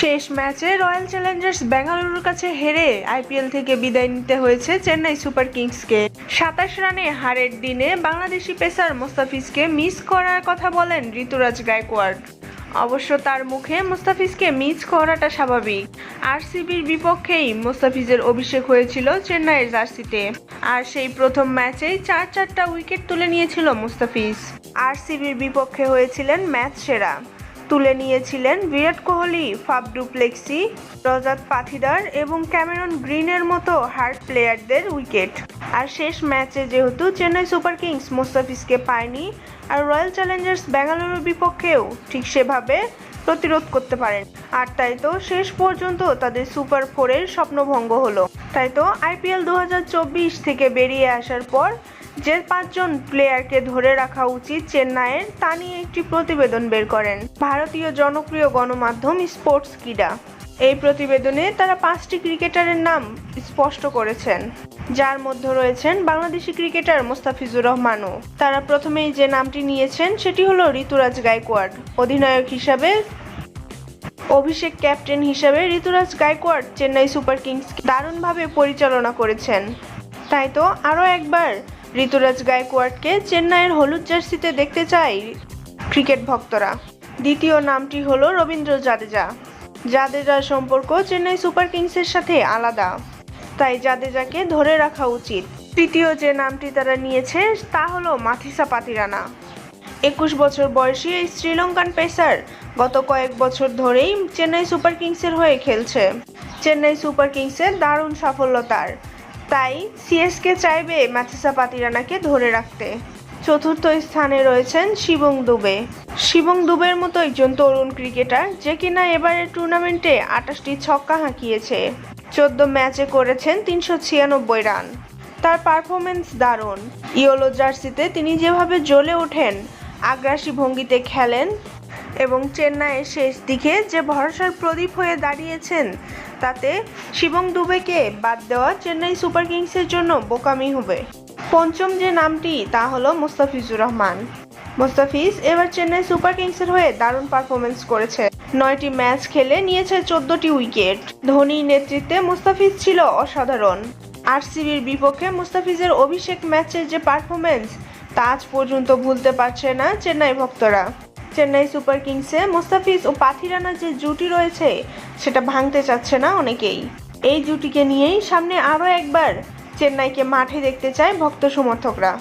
শেষ ম্যাচে royal Challengers বেঙ্গালুরুর কাছে হেরে আইপিএল থেকে বিদায় নিতে হয়েছে চেন্নাই সুপার কিংসকে। সাতাশ রানে হারের দিনে বাংলাদেশি পেসার মোস্তাফিজকে মিস করার কথা বলেন ঋতুরাজ গায়কোয়াড়। অবশ্য তার মুখে মোস্তাফিজকে মিস করাটা স্বাভাবিক। আরসিবির বিপক্ষেই মোস্তাফিজের অভিষেক হয়েছিল চেন্নাইয়ের জার্সিতে। আর সেই প্রথম ম্যাচেই চার চারটা উইকেট তুলে নিয়েছিল মুস্তাফিজ। আরসিবির বিপক্ষে হয়েছিলেন ম্যাচ সেরা। তুলে নিয়েছিলেন বিরাট কোহলি ফাব ডুপ্লেক্সি, রজাত পাথিদার এবং ক্যামেরন গ্রিনের মতো হার্ড প্লেয়ারদের উইকেট। আর শেষ ম্যাচে যেহেতু চেন্নাই সুপার কিংস মোস্তাফিজকে পায়নি, আর রয়্যাল চ্যালেঞ্জার্স বেঙ্গালুরুর বিপক্ষেও ঠিক সেভাবে প্রতিরোধ করতে পারেন। আর তাই তো শেষ পর্যন্ত তাদের সুপার ফোরের স্বপ্নভঙ্গ হলো। তাই তো আইপিএল দু হাজার চব্বিশ থেকে বেরিয়ে আসার পর যে পাঁচজন প্লেয়ারকে ধরে রাখা উচিত চেন্নাইয়ের, তা নিয়ে একটি প্রতিবেদন বের করেন ভারতীয় জনপ্রিয় গণমাধ্যম স্পোর্টস ক্রীড়া এই প্রতিবেদনে তারা পাঁচটি ক্রিকেটারের নাম স্পষ্ট করেছেন, যার মধ্যে রয়েছেন বাংলাদেশি ক্রিকেটার মোস্তাফিজুর রহমানও। তারা প্রথমেই যে নামটি নিয়েছেন সেটি হলো ঋতুরাজ গায়কোয়াড়। অধিনায়ক হিসাবে অভিষেক ক্যাপ্টেন হিসাবে ঋতুরাজ গায়কোয়াড় চেন্নাই সুপার কিংসকে দারুণভাবে পরিচালনা করেছেন। তাই তো আরও একবার ঋতুরাজ গায়কোয়াড়কে চেন্নাইয়ের হলুদ জার্সিতে দেখতে চাই ক্রিকেট ভক্তরা। দ্বিতীয় নামটি হলো রবীন্দ্র জাদেজা। জাদেজার সম্পর্ক চেন্নাই সুপার কিংসের সাথে আলাদা। তাই জাদেজাকে ধরে রাখা উচিত। তৃতীয় যে নামটি তারা নিয়েছে, তা হলো মাথিসা পাতিরানা। একুশ বছর বয়সী এই শ্রীলঙ্কান পেসার গত কয়েক বছর ধরেই চেন্নাই সুপার কিংসের হয়ে খেলছে। চেন্নাই সুপার কিংসের দারুণ সাফল্য তার। তাই সিএসকে চাইবে ম্যাথিসা পাতিরানাকে ধরে রাখতে। চতুর্থ স্থানে রয়েছেন শিবং দুবে। শিবং দুবের মতো একজন তরুণ ক্রিকেটার যে কিনা এবারের টুর্নামেন্টে আটাশটি ছক্কা হাঁকিয়েছে। চোদ্দ ম্যাচে করেছেন তিনশো ছিয়ানব্বই রান। তার পারফরমেন্স দারুণ। ইয়োলো জার্সিতে তিনি যেভাবে জ্বলে ওঠেন, আগ্রাসী ভঙ্গিতে খেলেন এবং চেন্নাইয়ের শেষ দিকে যে ভরসার প্রদীপ হয়ে দাঁড়িয়েছেন, তাতে শিবং দুবেকে বাদ দেওয়া চেন্নাই সুপার কিংসের জন্য বোকামি হবে। পঞ্চম যে নামটি, তা হলো মুস্তাফিজুর রহমান। মুস্তাফিজ এবার চেন্নাই সুপার কিংসের হয়ে দারুণ পারফরমেন্স করেছে। নয়টি ম্যাচ খেলে নিয়েছে চোদ্দটি উইকেট। ধোনির নেতৃত্বে মুস্তাফিজ ছিল অসাধারণ। আরসিবির বিপক্ষে মুস্তাফিজের অভিষেক ম্যাচের যে পারফরমেন্স তা আজ পর্যন্ত ভুলতে পারছে না চেন্নাই ভক্তরা। চেন্নাই সুপার কিংসে মোস্তাফিজ ও পাথিরানার যে জুটি রয়েছে, সেটা ভাঙতে চাচ্ছে না অনেকেই। এই জুটিকে নিয়েই সামনে আরও একবার চেন্নাইকে মাঠে দেখতে চায় ভক্ত সমর্থকরা।